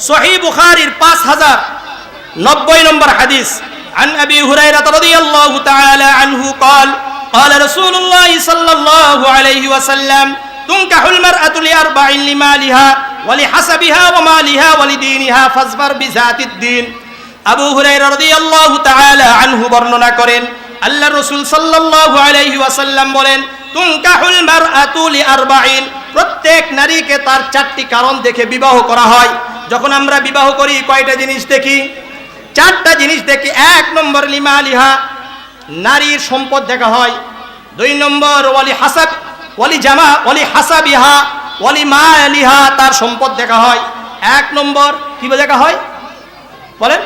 সহি বুখারির পাঁচ হাজার নব্বই নম্বর হাদিস عن أبي هريرة رضي الله تعالى عنه قال قال رسول الله صلى الله عليه وسلم تنكح المرأة لأربع لمالها ولحسبها ومالها ولدينها فاصبر بذات الدين আবু হুরাইরা রাদিয়াল্লাহু তাআলা আনহু বর্ণনা করেন আল্লাহ রাসূল সাল্লাল্লাহু আলাইহি ওয়াসাল্লাম বলেন তুনকাহুল মারআতু লিআরবাইন প্রত্যেক নারীকে তার চারটি কারণ দেখে বিবাহ করা হয় যখন আমরা বিবাহ করি, কয়টা জিনিস দেখি? চারটা জিনিস দেখি। এক নম্বর লিমালিহা নারীর সম্পদ দেখা হয়। দুই নম্বর, ওয়ালি হাসাব, ওয়ালি জামা, ওয়ালি হাসাবিহা, ওয়ালি মালিহা তার সম্পদ দেখা হয়। এক নম্বর, কি দেখা হয়? বলেন।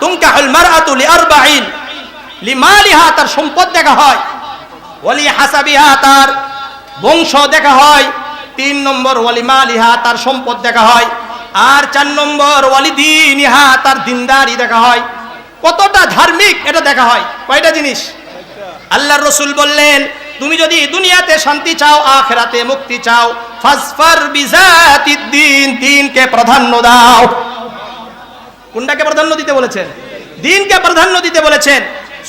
তুমকাহুল মারআতু লিআরবাইন লিমালিহা তার সম্পদ দেখা হয়। ওয়ালি হাসাবিহা, তার বংশ দেখা হয়। তিন নম্বর ওয়ালি মালিহা তার সম্পদ দেখা হয়, আর চার নম্বর ওয়ালি দিনিহা তার দিনদারি দেখা হয়। কতটা ধার্মিক এটা দেখা হয়, কয়টা জিনিস? আল্লাহর রসুল বললেন, তুমি যদি দুনিয়াতে শান্তি চাও, আখেরাতে মুক্তি চাও ফাসফার বিজাতিদ দিন দিনকে প্রাধান্য দাও। কোনটাকে প্রাধান্য দিতে বলেছেন? দিনকে প্রাধান্য দিতে বলেছেন।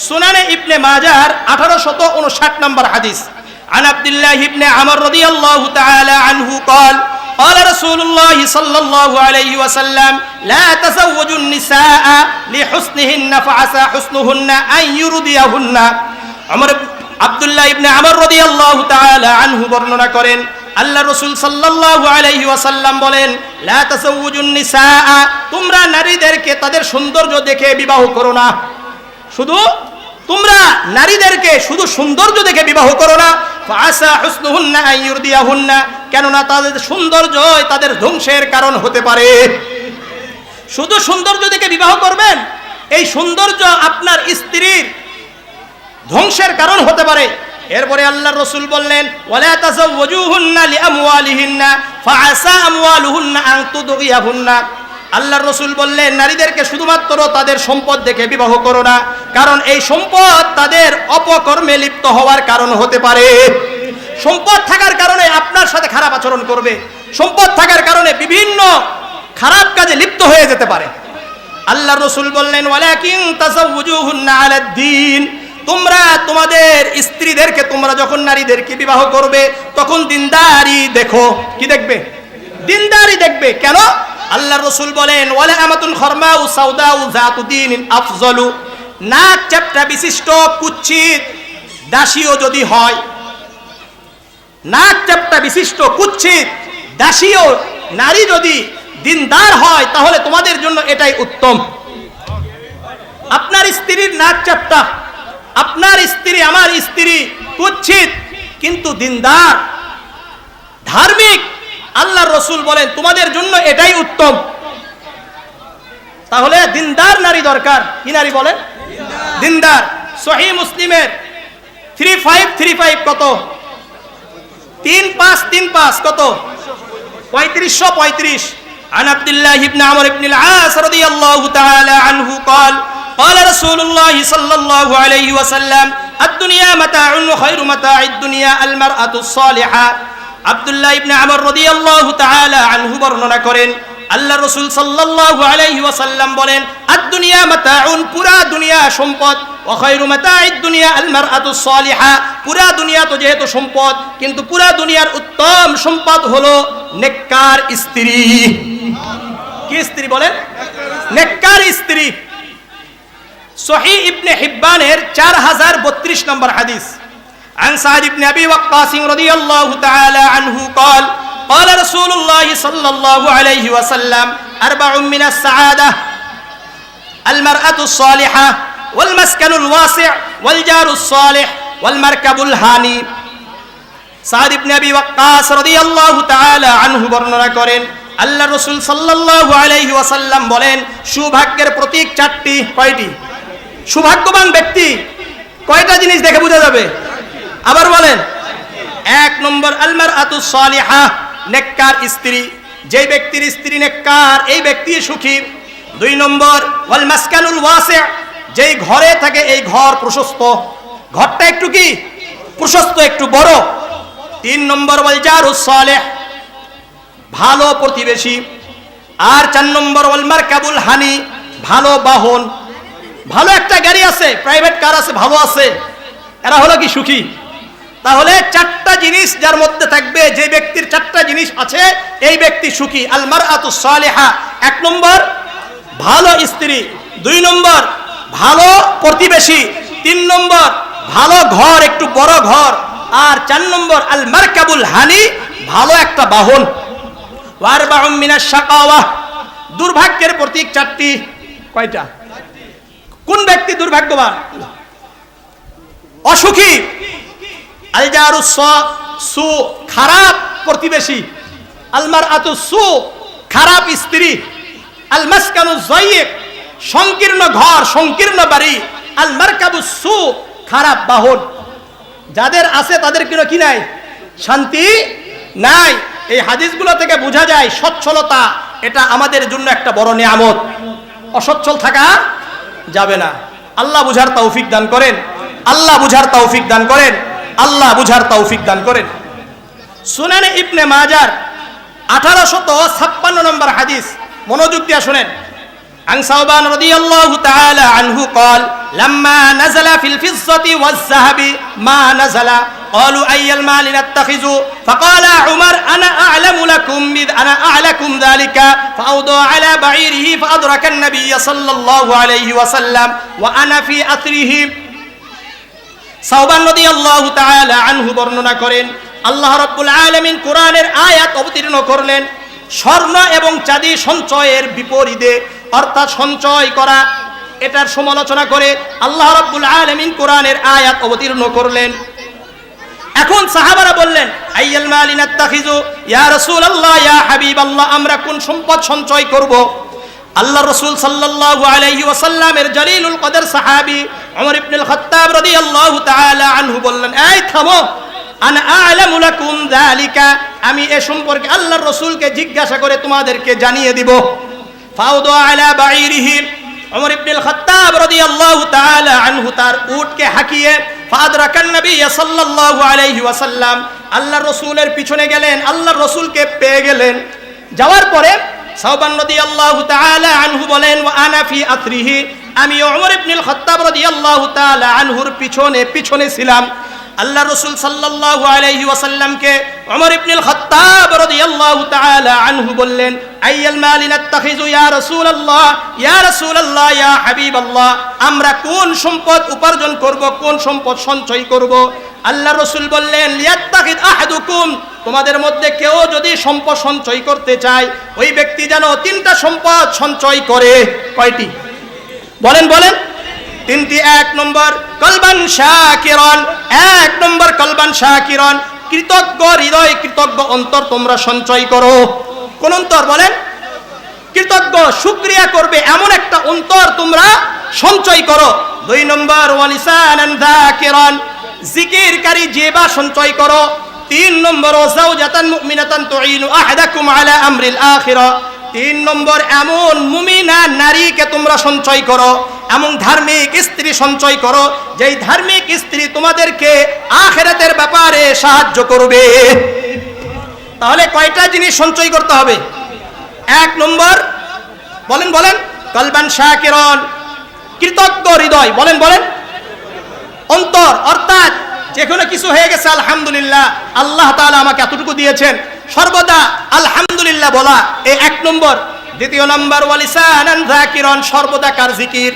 সুনানে ইবনে মাজার আঠারো শত উনষাট নম্বর হাদিস। عن عبد الله بن عمر رضي الله تعالى عنه قال قال رسول الله صلى الله عليه وسلم لا تزوجوا النساء لحسنهن فعسى حسنهن أن يرضيهن عمر আব্দুল্লাহ ইবনে আমর রাদিয়াল্লাহু তাআলা আনহু বর্ণনা করেন আল্লাহ রসুল সাল্লাল্লাহু আলাইহি ওয়াসাল্লাম বলেন লা তাসাউজুন নিসা তোমরা নারীদেরকে তাদের সৌন্দর্য দেখে বিবাহ করো না শুধু তোমরা নারীদেরকে শুধু সৌন্দর্য দেখে বিবাহ করো না। কেননা তাদের সৌন্দর্যই তাদের ধ্বংসের কারণ হতে পারে। শুধু সৌন্দর্য দেখে বিবাহ করবেন, এই সৌন্দর্য আপনার স্ত্রীর ধ্বংসের কারণ হতে পারে। এরপরে আল্লাহ রসুল বললেন, ওয়ালা আল্লাহর রসুল বললেন, নারীদেরকে শুধুমাত্র তাদের সম্পদ দেখে বিবাহ করো না, কারণ এই সম্পদ তাদের অপকর্মে লিপ্ত হওয়ার কারণ হতে পারে। সম্পদ থাকার কারণে আপনার সাথে খারাপ আচরণ করবে। সম্পদ থাকার কারণে বিভিন্ন খারাপ কাজে লিপ্ত হয়ে যেতে পারে। আল্লাহ রসুল বললেন, ওয়ালাকিন তোমরা তোমাদের স্ত্রীদেরকে, তোমরা যখন নারীদেরকে বিবাহ করবে, তখন দিনদারি দেখো। কি দেখবে? দিনদারি দেখবে। কেন? আল্লাহ রসুল বলেন, ওয়ালা আমাতুন খরমা উ সাউদা উ জাতুদ্দিন আফজলু। নাক চ্যাপটা বিশিষ্ট কুচ্ছিত দাসীও যদি হয়, নাক চ্যাপটা বিশিষ্ট কুচ্ছিত দাসীও, নারী যদি দিনদার হয়, তাহলে তোমাদের জন্য এটাই উত্তম। আপনার স্ত্রীর নাক চ্যাপটা আপনার স্ত্রী, আমার স্ত্রী কুচ্ছিত কিন্তু দিনদার, ধার্মিক আল্লাহ রসুল বলেন তোমাদের জন্য এটাই উত্তম তাহলে দিনদার নারী দরকার কি নারী বলেন দিনদার সহি মুসলিমের থ্রি ফাইভ থ্রি ফাইভ কত তিন পাঁচ তিন পাঁচ কত পঁয়ত্রিশশো পঁয়ত্রিশ عن عبد الله بن عمرو بن العاص رضي الله تعالى عنه قال قال رسول الله صلى الله عليه وسلم الدنيا متاع خير متاع الدنيا المرأة الصالحة আব্দুল্লাহ ইবনে আমর আনহু বর্ণনা করেন, আল্লাহ রাসূল সাল্লাল্লাহু আলাইহি ওয়াসাল্লাম বলেন আদ দুনিয়া মাতাউন, পুরা দুনিয়া সম্পদ মাতাইদ দুনিয়া আল পুরা দুনিয়া তো যেহেতু সম্পদ, কিন্তু পুরা দুনিয়ার উত্তম সম্পদ হলো নেককার স্ত্রী। কি স্ত্রী বলেন? নেককার স্ত্রী। সহি ইবনে হিব্বানের চার হাজার বত্রিশ নম্বর হাদিস। عن سعد بن ابي وقاص رضي الله تعالى عنه قال قال رسول الله صلى الله عليه وسلم اربع من السعاده المراه الصالحه والمسكن الواسع والجار الصالح والمركب الهاني সাদ ইবনে আবি ওয়াক্কাস রাদিয়াল্লাহু তাআলা আনহু বর্ণনা করেন আল্লাহ রাসূল সাল্লাল্লাহু আলাইহি ওয়াসাল্লাম বলেন সৌভাগ্যের প্রতীক চারটি কয়টি সৌভাগ্যবান ব্যক্তি কয়টা জিনিস দেখে বোঝা যাবে আবার বলেন, এক নম্বর আলমার আতু সালিহা, নেককার স্ত্রী। যেই ব্যক্তির স্ত্রী নেককার, এই ব্যক্তি সুখী। দুই নম্বর ওয়াল মাসকানুল ওয়াসি, যেই ঘরে থাকে এই ঘর প্রশস্ত। ঘরটা একটু কি? প্রশস্ত, একটু বড়। তিন নম্বর ওয়াল জারুস সালেহ, ভালো প্রতিবেশী। আর চার নম্বর ওয়ালমার কাবুল হানি, ভালো বাহন। ভালো একটা গাড়ি আছে, প্রাইভেট কার আছে, ভালো আছে। এরা হলো কি সুখী? তাহলে চারটা জিনিস যার মধ্যে থাকবে, যে ব্যক্তির চারটা জিনিস আছে, এই ব্যক্তি সুখী। আলমার আতু সালেহা, এক নম্বর, ভালো স্ত্রী। দুই নম্বর, ভালো প্রতিবেশী। তিন নম্বর, ভালো ঘর, একটু বড় ঘর। আর চার নম্বর আল মারকাবুল হানি, ভালো একটা বাহন। ওয়ার বাহম মিনাস শাকাওয়া, দুর্ভাগ্যের প্রতীক চারটি। কয়টা? কোন ব্যক্তি দুর্ভাগ্যবান? অসুখী। সু খারাপ প্রতিবেশী। আলমার আতু সু, খারাপ স্ত্রী। আলমাসকানু সংকীর্ণ ঘর, সংকীর্ণ বাড়ি। আলমারকাবু সু, খারাপ বাহন। যাদের আছে তাদের কিনো কি নাই? শান্তি নাই। এই হাদিসগুলো থেকে বোঝা যায় সচ্ছলতা, এটা আমাদের জন্য একটা বড় নিয়ামত। অসচ্ছল থাকা যাবে না। আল্লাহ বুঝার তৌফিক দান করেন। আল্লাহ বুঝার তৌফিক দান করেন। আল্লাহ বুঝার তৌফিক দান করেন শুনেন ইবনে মাজার আঠারোশত ছাপ্পান্ন নম্বর হাদিস মনোযোগ দিয়ে শুনেন عن ثوبان رضي الله تعالى عنه قال لما نزل في الفضة والذهب ما نزل قالوا أي المال نتخذ فقال عمر أنا أعلم لكم بذ أنا أعلكم ذلك فأوضع على بعيره فأدرك النبي صلى الله عليه وسلم وأنا في أثره সাউবান নদী আল্লাহ আনহু বর্ণনা করেন, আল্লাহ রাব্বুল আলামিন কোরআনের আয়াত অবতীর্ণ করলেন, স্বর্ণ এবং চাঁদি সঞ্চয়ের বিপরীতে, অর্থাৎ সঞ্চয় করা, এটার সমালোচনা করে আল্লাহ রাব্বুল আলামিন কোরআনের আয়াত অবতীর্ণ করলেন। এখন সাহাবারা বললেন, আইয়াল মালিন আত্তাখিজু ইয়া রাসূলুল্লাহ, ইয়া হাবিবাল্লাহ, আমরা কোন সম্পদ সঞ্চয় করব? আল্লাহ রসুল সাল্লাল্লাহু আলাইহি ওয়াসাল্লামের জলিলুল কদর সাহাবী ওমর ইবনুল খাত্তাব রাদিয়াল্লাহু তাআলা আনহু বললেন, এই থামো। আনা আ'লামু লাকুম যালিকা। আমি এ সম্পর্কে আল্লাহর রাসূলকে জিজ্ঞাসা করে তোমাদেরকে জানিয়ে দিব। ফাউদু আলা বাঈরিহি। ওমর ইবনুল খাত্তাব রাদিয়াল্লাহু তাআলা আনহু তার উটকে হাকিয়ে, ফাদরাকান নবী সাল্লাল্লাহু আলাইহি ওয়াসাল্লাম। আল্লাহর রাসূলের পিছনে গেলেন, আল্লাহর রাসূলকে পেয়ে গেলেন। যাওয়ার পরে সাউবান রাদিয়াল্লাহু তাআলা আনহু বলেন আনাফি আনা আথরিহি। আমি ওমর ইবনুল খাত্তাব রাদিয়াল্লাহু তাআলা আনহুর পিছনে পিছনে ছিলাম। আল্লাহ রসুল সাল্লাল্লাহু আলাইহি ওয়াসাল্লামকে ওমর ইবনুল খাত্তাব রাদিয়াল্লাহু তাআলা আনহু বললেন, আইয়াল মালি নাত্তাখিযু ইয়া রাসূলুল্লাহ ইয়া রাসূলুল্লাহ, ইয়া হাবিবাল্লাহ, আমরা কোন সম্পদ উপার্জন করব, কোন সম্পদ সঞ্চয় করব? আল্লাহ রসুল বললেন লিয়াত্তাখিদ আহাদুকুম, তোমাদের মধ্যে কেউ যদি সম্পদ সঞ্চয় করতে চায়, ওই ব্যক্তি যেন তিনটা সম্পদ সঞ্চয় করে। কয়টি? বলেন বলেন। তিনটি, এক নম্বর, কলবান শাকিরন। এক নম্বর, কলবান শাকিরন। কৃতজ্ঞ হৃদয়, কৃতজ্ঞ অন্তর তোমরা সঞ্চয় করো। কোন অন্তর বলেন? কৃতজ্ঞ শুক্রিয়া করবে এমন একটা অন্তর তোমরা সঞ্চয় করো। দুই নম্বর ওয়ালিসানান যাকিরান। জিকিরকারী জিবা সঞ্চয় করো। তিন নম্বর ওয়াজাউজাতান মুমিনাতান তুইনু আহাদাকুম আলা আমরিল আখিরা। তিন নম্বর, এমন মুমিনা নারীকে তোমরা সঞ্চয় করো, এমন ধার্মিক স্ত্রী সঞ্চয় করো, যেই ধার্মিক স্ত্রী তোমাদেরকে আখেরাতের ব্যাপারে সাহায্য করবে। তাহলে কয়টা জিনিস সঞ্চয় করতে হবে? এক নম্বর, বলেন বলেন, কলবান শাকিরন, কৃতজ্ঞ হৃদয়, বলেন বলেন, অন্তর, অর্থাৎ যে কোনো কিছু হয়ে গেছে, আলহামদুলিল্লাহ, আল্লাহ তাআলা আমাকে এতটুকু দিয়েছেন। সর্বদা আলহামদুলিল্লাহ বলা এই এক নম্বর। দ্বিতীয় নম্বর, ওয়ালিসানান যাকিরন, সর্বদা কার জিকির?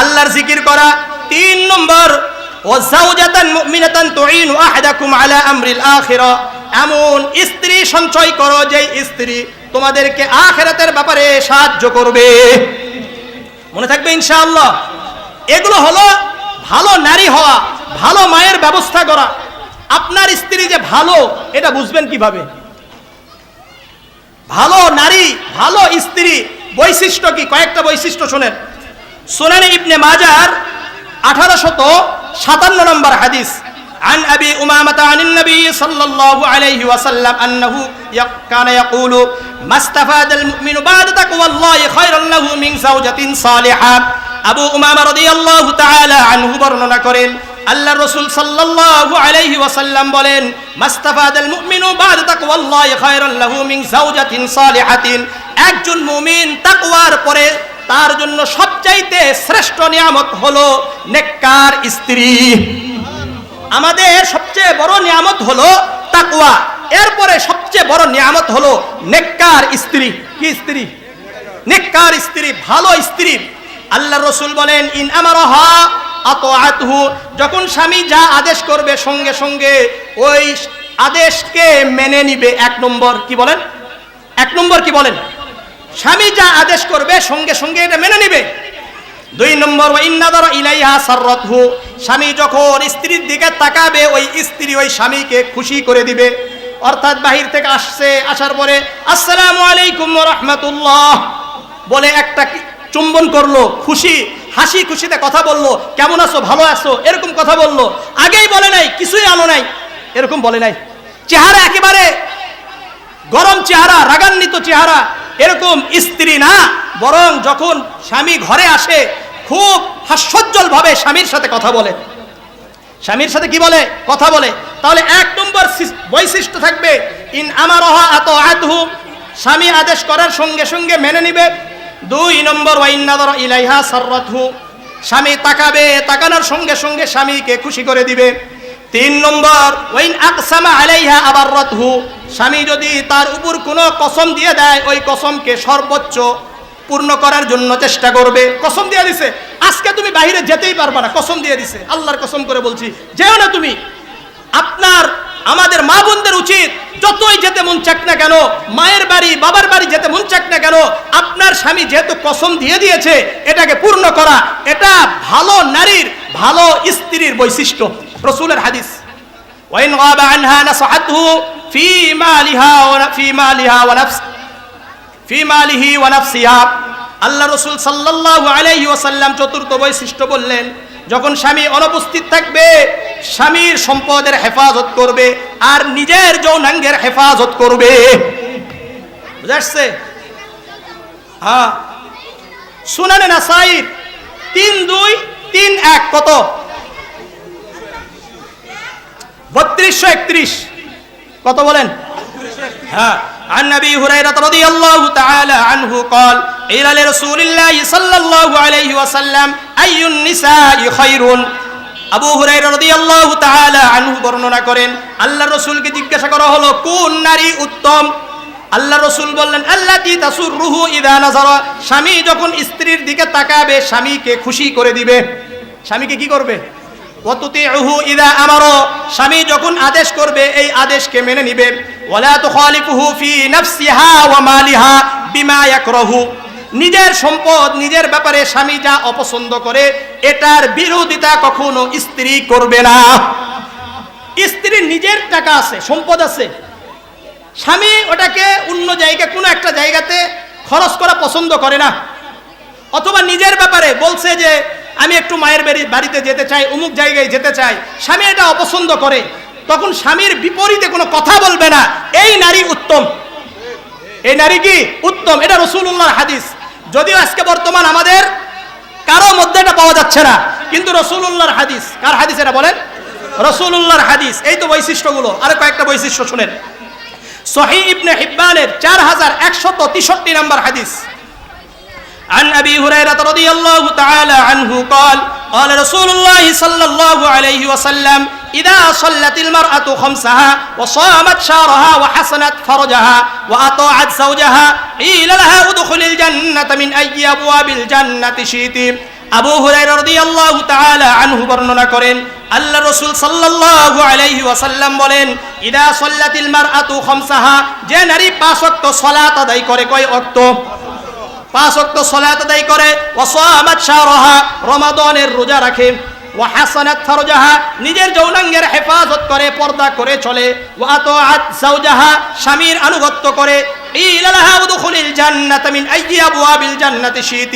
আল্লাহর জিকির করা। তিন নম্বর ওয়াজাউজাতান মুমিনাতান তুইনু আহাদাকুম এমন স্ত্রী সঞ্চয় করো যেই স্ত্রী তোমাদেরকে আখেরাতের ব্যাপারে সাহায্য করবে। মনে থাকবে ইনশাআল্লাহ। এগুলো হলো ভালো নারী হওয়া, ভালো মায়ের ব্যবস্থা করা। আপনার স্ত্রী যে ভালো, এটা বুঝবেন কীভাবে? ভালো নারী, ভালো স্ত্রী, বৈশিষ্ট্য কি? কয়েকটা বৈশিষ্ট্য শোনেন। সোনানি ইবনে মাজার আঠারোশত সাতান্ন নম্বর হাদিস। عن أبي أمامة عن النبي صلى الله عليه وسلم أنه يق- كان يقول ما استفاد المؤمن بعد تقوى الله خيرا له من زوجة صالحة আবু উমামা রাদিয়াল্লাহু তাআলা আনহু বর্ণনা করেন আল্লাহ রাসূল সাল্লাল্লাহু আলাইহি ওয়াসাল্লাম বলেন মাস্তাফাদাল মুমিনু বা'দা তাকওয়াল্লাহি খায়রান লাহু মিন যাওজাতিন সালিহাতিন একজন মুমিন তাকওয়ার পরে তার জন্য সবচাইতে শ্রেষ্ঠ নিয়ামত হলো নেককার স্ত্রী আমাদের সবচেয়ে বড় নিয়ামত হলো তাকওয়া। এরপরে সবচেয়ে বড় নিয়ামত হলো নেককার স্ত্রী। কি স্ত্রী? নেককার স্ত্রী, ভালো স্ত্রী। আল্লাহ রসুল বলেন, ইন আমারহা আতআতহু। যখন স্বামী যা আদেশ করবে সঙ্গে সঙ্গে, ওই আদেশকে মেনে নিবে। এক নম্বর কি বলেন? এক নম্বর কি বলেন? স্বামী যা আদেশ করবে সঙ্গে সঙ্গে এটা মেনে নিবে। দুই নম্বর ইন্নাদর ইলাইহা সাররাতহু। স্বামী যখন স্ত্রীর দিকে তাকাবে, ওই স্ত্রী ওই স্বামীকে খুশি করে দিবে। অর্থাৎ বাহির থেকে আসছে, আসার পরে, আসসালামু আলাইকুম রাহমাতুল্লাহ। বলে একটা চুম্বন করল, খুশি, হাসি খুশিতে কথা বলল, কেমন আছো? ভালো আছো? এরকম কথা বলল। আগেই বলে নাই, কিছুই আলো নাই। এরকম বলে নাই। চেহারা একেবারে গরম চেহারা, রাগান্বিত চেহারা। এরকম স্ত্রী না, বরং যখন স্বামী ঘরে আসে খুব হাস্যোজ্জ্বল ভাবে স্বামীর সাথে কথা বলে। স্বামীর সাথে কি বলে? কথা বলে। তাহলে এক নম্বর বৈশিষ্ট্য থাকবে, ইন আমার স্বামী আদেশ করার সঙ্গে সঙ্গে মেনে নিবে। দুই নম্বর ওয়াইন্নাদর ইলাইহা সাররাতহু। স্বামী তাকাবে, তাকানোর সঙ্গে সঙ্গে স্বামীকে খুশি করে দিবে। তিন নম্বর ওয়াইন আকসামা আলাইহা আবার রতহু স্বামী যদি তার উপর কোনো কসম দিয়ে দেয়, ওই কসমকে সর্বোচ্চ পূর্ণ করার জন্য চেষ্টা করবে। কসম দিয়ে দিছে। আজকে তুমি বাইরে যেতেই পারবে না। কসম দিয়ে দিছে। আল্লাহর কসম করে বলছি, যেও না তুমি। আপনার, আমাদের মা বোনদের উচিত, যতই যেতে মন চাক না কেন, মায়ের বাড়ি, বাবার বাড়ি যেতে মন চাক না কেন, আপনার স্বামী যেহেতু কসম দিয়ে দিয়েছে, এটাকে পূর্ণ করা, এটা ভালো নারীর, ভালো স্ত্রীর বৈশিষ্ট্য। রসুলের হাদিস, ওয়াইন আনহা নাসহাতহু ফি মালিহা ওয়া ফি মালিহা ওয়া নাফস ফি মালিহি ওয়া নাফসিহা। আল্লাহ রসুল সাল্লাল্লাহু আলাইহি ওয়াসাল্লাম চতুর্থ বৈশিষ্ট্য বললেন, যখন স্বামী অনুপস্থিত থাকবে, স্বামীর সম্পদের হেফাজত করবে আর নিজের যৌনাঙ্গের হেফাজত করবে। বুঝা আসছে? হ্যাঁ। সুনানে নাসাইর তিন দুই তিন এক, কত? বত্রিশশো একত্রিশ। কত বলেন? ها عن ابي هريره رضي الله تعالى عنه قال قيل لرسول الله صلى الله عليه وسلم اي النساء خير আবু হুরাইরা রাদিয়াল্লাহু তাআলা আনহু বর্ণনা করেন আল্লাহ রাসূলকে জিজ্ঞাসা করা হলো কোন নারী উত্তম আল্লাহ রসুল বললেন আল্লাতি তাসুররুহু ইদা নাজারা স্বামী যখন স্ত্রীর দিকে তাকাবে স্বামীকে খুশি করে দিবে স্বামীকে কি করবে ওয়াতুতিউহু ইদা আমারো স্বামী যখন আদেশ করবে এই আদেশকে মেনে নিবে ওয়ালা নিজের সম্পদ, নিজের ব্যাপারে স্বামী যা অপছন্দ করে, এটার বিরোধিতা কখনো স্ত্রী করবে না। স্ত্রীর নিজের টাকা আছে, সম্পদ আছে। স্বামী ওটাকে অন্য জায়গায়, কোনো একটা জায়গাতে খরচ করা পছন্দ করে না। অথবা নিজের ব্যাপারে বলছে যে, আমি একটু মায়ের বাড়ি, বাড়িতে যেতে চাই, অমুক জায়গায় যেতে চাই। স্বামী এটা অপছন্দ করে। তখন স্বামীর বিপরীতে কোনো কথা বলবে না এই নারী উত্তম এই নারী কি উত্তম এটা রসুল্লাহর হাদিস যদিও আজকে বর্তমান আমাদের কারো মধ্যে এটা পাওয়া যাচ্ছে না কিন্তু রসুল্লাহর হাদিস কার হাদিস এটা বলেন রসুল্লাহর হাদিস এই তো বৈশিষ্ট্যগুলো আরো কয়েকটা বৈশিষ্ট্য শুনেন সহি ইবনে হিব্বানের চার হাজার একশত তেষট্টি নম্বর হাদিস عن أبي هريرة رضي الله تعالى عنه قال قال رسول الله صلى الله عليه وسلم ইদা সল্লাতিল মারআতু খামসাহা ওয়া সামাত শারহা ওয়া হাসানাত ফারজাহা ওয়া আতাআত যাওজাহা ইলা লাহা উদখুলিল জান্নাতা মিন আইয়ি আবওয়াবিল জান্নাতি শীতি। আবু হুরায়রা রাদিয়াল্লাহু তাআলা আনহু বর্ণনা করেন, আল্লাহ রসুল সাল্লাল্লাহু আলাইহি ওয়াসাল্লাম বলেন, ইদা সল্লাতিল মারআতু খামসাহা যে নারী পাঁচ ওয়াক্ত সালাত আদায় করে কয় ওয়াক্ত? পাঁচ ওয়াক্ত সালাত আদায় করে। ওয়া সামাত শারহা রমাদানের রোজা রাখে। ওয়াহাসানাত ফারজাহা নিজের যৌনাঙ্গের হেফাজত করে পর্দা করে চলে ওয়াতাআত যাওজাহা স্বামীর আনুগত্য করে قيل لها ادخل الجنة من أي أبواب الجنة شئت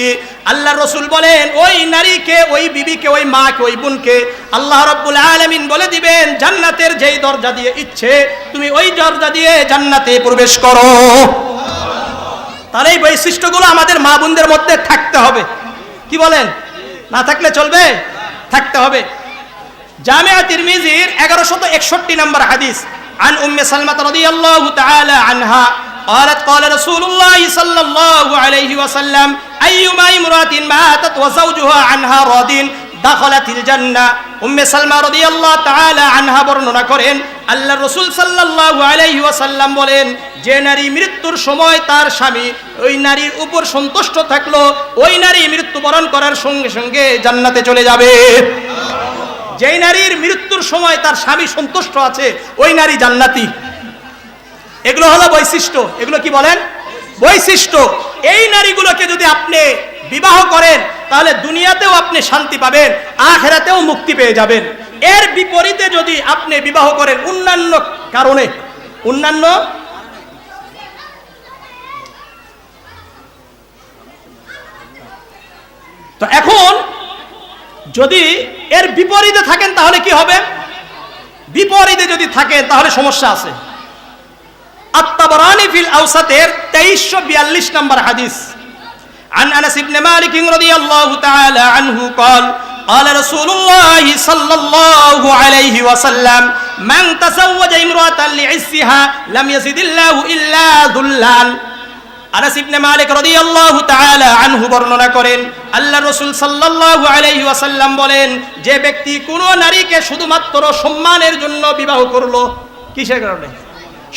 আল্লাহ রসুল বলেন ওই নারীকে ওই বিবিকে ওই মাকে ওই বোনকে আল্লাহ রব্বুল আলামিন বলে দিবেন জান্নাতের যেই দরজা দিয়ে ইচ্ছে তুমি ওই দরজা দিয়ে জান্নাতে প্রবেশ করো তাহলে এই বৈশিষ্ট্যগুলো আমাদের মা বোনদের মধ্যে থাকতে হবে কি বলেন না থাকলে চলবে থাকতে হবে জামিয়া তিরমিজির এগারোশত একষট্টি নম্বর হাদিস عن أم سلمة رضي الله تعالى عنها قالت قال رسول الله صلى الله عليه وسلم أيما امرأة ماتت وزوجها عنها راض দাখলাতিল জান্নাহ উম্মে সালমা রাদিয়াল্লাহু তাআলা আনহা বর্ণনা করেন আল্লাহ রসুল সাল্লাল্লাহু আলাইহি ওয়াসাল্লাম বলেন, যে নারী মৃত্যুর সময় তার স্বামী, ওই নারীর উপর সন্তুষ্ট থাকল, ওই নারী মৃত্যুবরণ করার সঙ্গে সঙ্গে জান্নাতে চলে যাবে। যেই নারীর মৃত্যুর সময় তার স্বামী সন্তুষ্ট আছে, ওই নারী জান্নাতি। এগুলো হলো বৈশিষ্ট্য। এগুলো কি বলেন? বৈশিষ্ট্য। এই নারীগুলোকে যদি আপনি বিবাহ করেন, তাহলে দুনিয়াতেও আপনি শান্তি পাবেন, আখেরাতেও মুক্তি পেয়ে যাবেন। এর বিপরীতে যদি আপনি বিবাহ করেন অন্যান্য কারণে অন্যান্য তো এখন যদি এর বিপরীতে থাকেন তাহলে কি হবে বিপরীতে যদি থাকেন তাহলে সমস্যা আছে আত্তাবরানি ফিল আওসাতের 2342 নম্বর হাদিস عن انس بن مالك رضي الله تعالى عنه قال قال رسول الله صلى الله عليه وسلم من تزوج امرأة لعزها لم يزد الله إلا ذلال আনাস ইবনে মালিক রাদিয়াল্লাহু তাআলা আনহু বর্ণনা করেন আল্লাহ রাসূল সাল্লাল্লাহু আলাইহি ওয়াসাল্লাম বলেন যে ব্যক্তি কোন নারীকে শুধুমাত্র সম্মানের জন্য বিবাহ করলো কিসের কারণে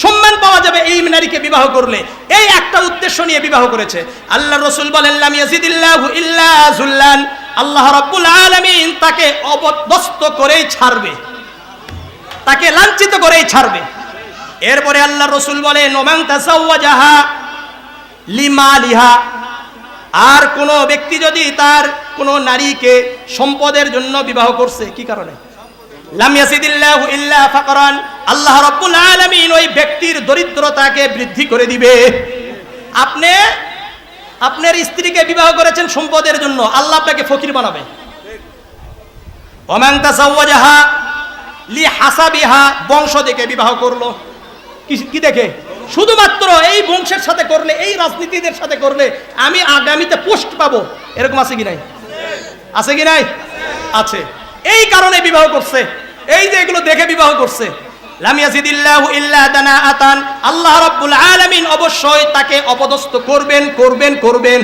সম্মান পাওয়া যাবে এই নারীকে বিবাহ করলে। এই একটা উদ্দেশ্য নিয়ে বিবাহ করেছে। আল্লাহ রসুল বলেন, লাম আল্লাহ রাব্বুল আলামিন তাকে অবদস্ত করেই ছাড়বে। তাকে লাঞ্ছিত করেই ছাড়বে। এরপরে আল্লাহ রসুল বলেন, ওমান তাসাওয়াজাহা লিমালিহা। আর কোন ব্যক্তি যদি তার কোন নারীকে সম্পদের জন্য বিবাহ করছে, কি কারণে? আল্লাহ রাব্বুল আলামিন ওই ব্যক্তির দরিদ্রতাকে বৃদ্ধি করে দিবে। আপনি, আপনার স্ত্রীকে বিবাহ করেছেন সম্পদের জন্য, আল্লাহ আপনাকে ফকির বানাবে। তাসাওয়াজাহা লি হাসাবিহা, বংশ দেখে বিবাহ করল। কি দেখে? শুধুমাত্র এই বংশের সাথে করলে, এই রাজনীতিদের সাথে করলে আমি আগামীতে পোস্ট পাবো। এরকম আছে কি নাই? আছে কি নাই? আছে। এই কারণে বিবাহ করছে। এই যে এগুলো দেখে বিবাহ করছে। আল্লাহ রাব্বুল আলামিন অবশ্যই তাকে অপদস্থ করবেন করবেন করবেন।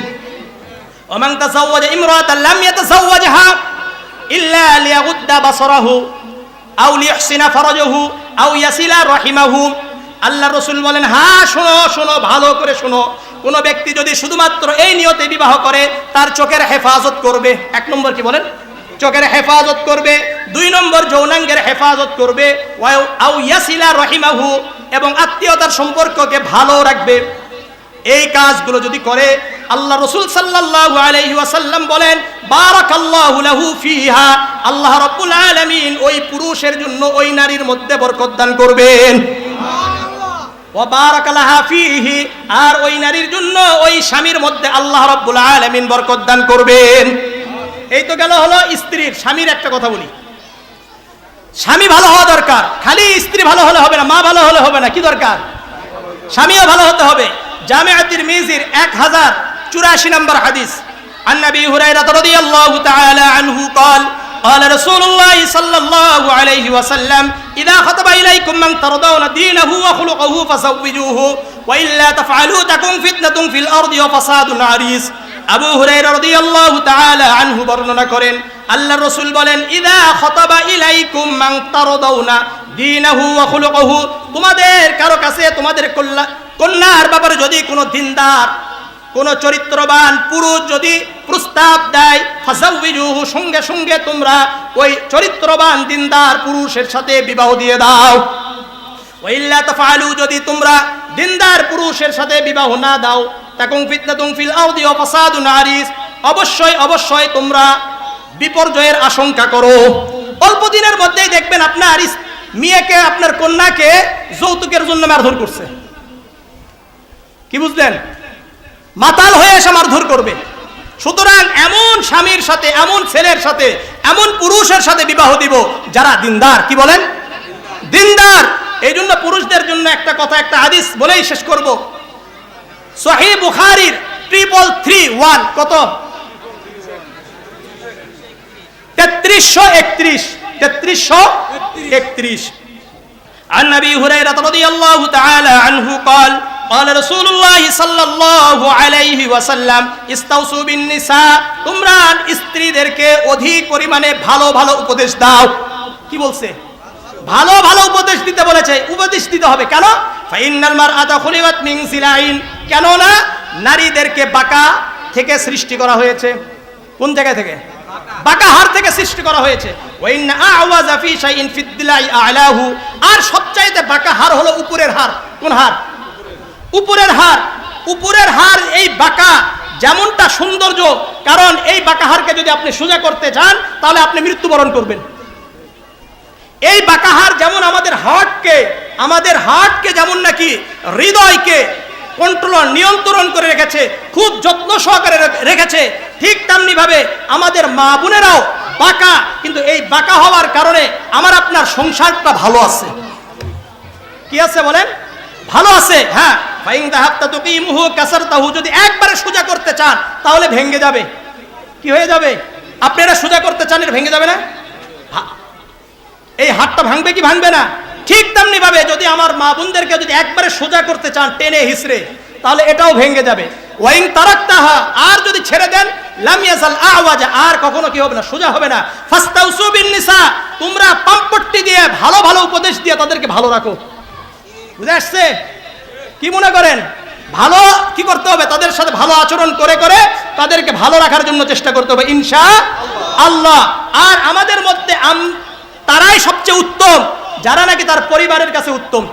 আল্লাহ রসুল বলেন হ্যাঁ শোনো শোনো, ভালো করে শোনো। কোন ব্যক্তি যদি শুধুমাত্র এই নিয়তে বিবাহ করে, তার চোখের হেফাজত করবে। এক নম্বর কি বলেন? চোখের হেফাজত করবে, দুই নম্বর যৌনাঙ্গের হেফাজত করবে আও ইয়াসিলা রহিমাহু, এবং আত্মীয়তার সম্পর্ককে ভালো রাখবে। এই কাজগুলো যদি করে, আল্লাহ রসুল সাল্লাল্লাহু আলাইহি ওয়াসাল্লাম বলেন, বারাকাল্লাহু লাহু ফিহা, আল্লাহ রাব্বুল আলামিন ওই পুরুষের জন্য ওই নারীর মধ্যে বরকত দান করবেন। ওয়া বারাকালাহা ফিহি, আর ওই নারীর জন্য ওই স্বামীর মধ্যে আল্লাহ রাব্বুল আলামিন বরকত দান করবেন। এই তো গেল হলো স্ত্রীর স্বামীর একটা কথা বলি স্বামী ভালো হওয়া দরকার খালি স্ত্রী ভালো হলে হবে না মা ভালো হলে হবে না কি দরকার স্বামীও ভালো হতে হবে জামিয়াতির মিজির এক হাজার চুরাশি নম্বর হাদিস عن ابي هريره رضي الله تعالى عنه قال قال رسول الله صلى الله عليه وسلم اذا خطب اليكم من ترضون دينه وخلقه فزوجوه والا تفعلوا تكن فتنه في الارض وفساد عريض আবু হুরাইরা রাদিয়াল্লাহু তাআলা আনহু বর্ণনা করেন, আল্লাহর রাসূল বলেন, ইদা খতাবা ইলাইকুম মান তারদাউনা দীনাহু ওয়া খুলুকুহু তোমাদের কারও কাছে তোমাদের কন্যার ব্যাপারে যদি কোনো দিনদার, কোন চরিত্রবান পুরুষ যদি প্রস্তাব দেয় ফাসাউইজুহু সঙ্গে সঙ্গে তোমরা ওই চরিত্রবান দিনদার পুরুষের সাথে বিবাহ দিয়ে দাও। ওয়াইল্লা তাফআলু যদি তোমরা দিনদার পুরুষের সাথে বিবাহ না দাও ফিল আরদি ওয়া ফাসাদুন আরিস। অবশ্যই অবশ্যই তোমরা বিপর্যয়ের আশঙ্কা করো। অল্প দিনের মধ্যেই দেখবেন আপনার মেয়েকে, আপনার কন্যাকে যৌতুকের জন্য মারধর করছে। কি বুঝলেন? মাতাল হয়ে এসে মারধর করবে। সুতরাং এমন স্বামীর সাথে, এমন ছেলের সাথে, এমন পুরুষের সাথে বিবাহ দিব যারা দিনদার। কি বলেন? দিনদার! এই জন্য পুরুষদের জন্য একটা কথা, একটা হাদিস বলেই শেষ করব। সহি বুখারির ট্রিপল থ্রি ওয়ান কত তেত্রিশশো একত্রিশ তেত্রিশশো একত্রিশ عن ابي هريره رضي الله تعالى عنه قال قال رسول الله صلى الله عليه وسلم استوصوا بالنساء তোমরা স্ত্রীদেরকে অধিক পরিমাণে ভালো ভালো উপদেশ দাও কি বলছে ভালো ভালো উপদেশ দিতে বলেছে উপদেশ দিতে হবে কেন ফাইনাল মারআতা খুলিকাত মিন সিলাইন কেন না নারীদেরকে বাঁকা থেকে সৃষ্টি করা হয়েছে। কোন জায়গা থেকে? বাঁকা হার থেকে সৃষ্টি করা হয়েছে। আর সবচাইতে বাঁকা হার হলো উপরের হার কোন হার উপরের হার উপরের হার এই বাঁকা যেমনটা সৌন্দর্য, কারণ এই বাঁকা হারকে যদি আপনি সোজা করতে চান, তাহলে আপনি মৃত্যুবরণ করবেন। এই বাঁকাহার যেমন আমাদের হার্টকে আমাদের হার্টকে যেমন নাকি হৃদয়কে কন্ট্রোল নিয়ন্ত্রণ করে রেখেছে, খুব যত্ন সহকারে রেখেছে। ঠিক তেমনি ভাবে আমাদের মা বোনেরাও বাঁকা, কিন্তু এই বাঁকা হওয়ার কারণে আমার আপনার সংসারটা ভালো আছে। কি আছে বলেন? ভালো আছে হ্যাঁ। ফাইন দাহাত্তা তো মুহু কাসার তাহু যদি একবারে সোজা করতে চান, তাহলে ভেঙে যাবে। কি হয়ে যাবে? আপনারা সোজা করতে চান এটা ভেঙে যাবে না? এই হাতটা ভাঙবে কি ভাঙবে না? ঠিক তেমনি ভাবে যদি আমার মা বোনদেরকে যদি একবারে সোজা করতে চান টেনে হিসড়ে, তাহলে এটাও ভেঙে যাবে। ওয়াইন তারাক্তাহা, আর যদি ছেড়ে দেন, লাম ইয়াজাল আওয়াজ আর কখনো কি হবে না, সোজা হবে না। বিন নিসা তোমরা পাম্পট্টি দিয়ে ভালো ভালো উপদেশ দিয়ে তাদেরকে ভালো রাখো। বুঝে আসছে? কি মনে করেন? ভালো কি করতে হবে? তাদের সাথে ভালো আচরণ করে করে তাদেরকে ভালো রাখার জন্য চেষ্টা করতে হবে, ইনশা আল্লাহ। আর আমাদের মধ্যে তারাই সবচেয়ে উত্তম। যারা নাকি তার পরিবারের কাছে উত্তম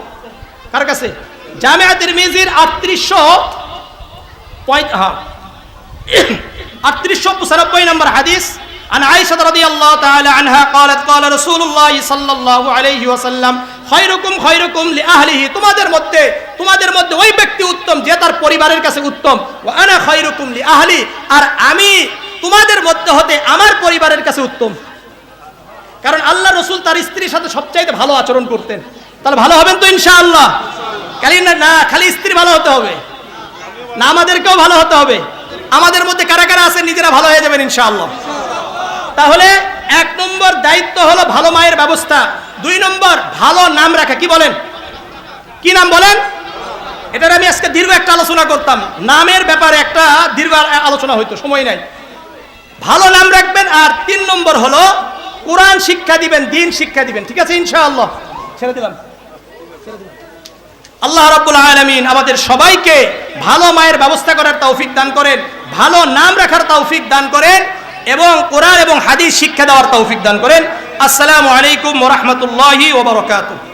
কার কাছে জামিয়া তিরমিজির আটত্রিশশো হ্যাঁ আটত্রিশশো পঁচানব্বই নম্বর হাদিস عن عائشة رضي الله تعالى عنها قالت قال رسول الله صلى الله عليه وسلم خيركم خيركم لأهله তোমাদের মধ্যে তোমাদের মধ্যে ওই ব্যক্তি উত্তম যে তার পরিবারের কাছে উত্তম ওয়ানা খৈরকুম লি আহলি আর আমি তোমাদের মধ্যে হতে আমার পরিবারের কাছে উত্তম কারণ আল্লাহ রসুল তার স্ত্রীর সাথে সবচাইতে ভালো আচরণ করতেন। তাহলে ভালো হবেন তো ইনশাআল্লাহ। খালি না না, খালি স্ত্রী ভালো হতে হবে। না, আমাদেরকেও ভালো হতে হবে। আমাদের মধ্যে কারা কারা আছে নিজেরা ভালো হয়ে যাবেন ইনশাআল্লাহ। তাহলে এক নম্বর দায়িত্ব হলো ভালো মায়ের ব্যবস্থা। দুই নম্বর, ভালো নাম রাখা। কি বলেন? কি নাম বলেন? এটার আমি আজকে দীর্ঘ একটা আলোচনা করতাম। নামের ব্যাপারে একটা দীর্ঘ আলোচনা হইতো, সময় নাই। ভালো নাম রাখবেন আর তিন নম্বর হলো কোরআন শিক্ষা দিবেন, দিন শিক্ষা দিবেন, ঠিক আছে ইনশাআল্লাহ? ছেড়ে দিলাম। আল্লাহ রাব্বুল আলামিন আমাদের সবাইকে ভালো মায়ের ব্যবস্থা করার তৌফিক দান করেন, ভালো নাম রাখার তৌফিক দান করেন এবং কোরআন এবং হাদিস শিক্ষা দেওয়ার তৌফিক দান করেন। আসসালামু আলাইকুম ওয়া বারাকাতুহু।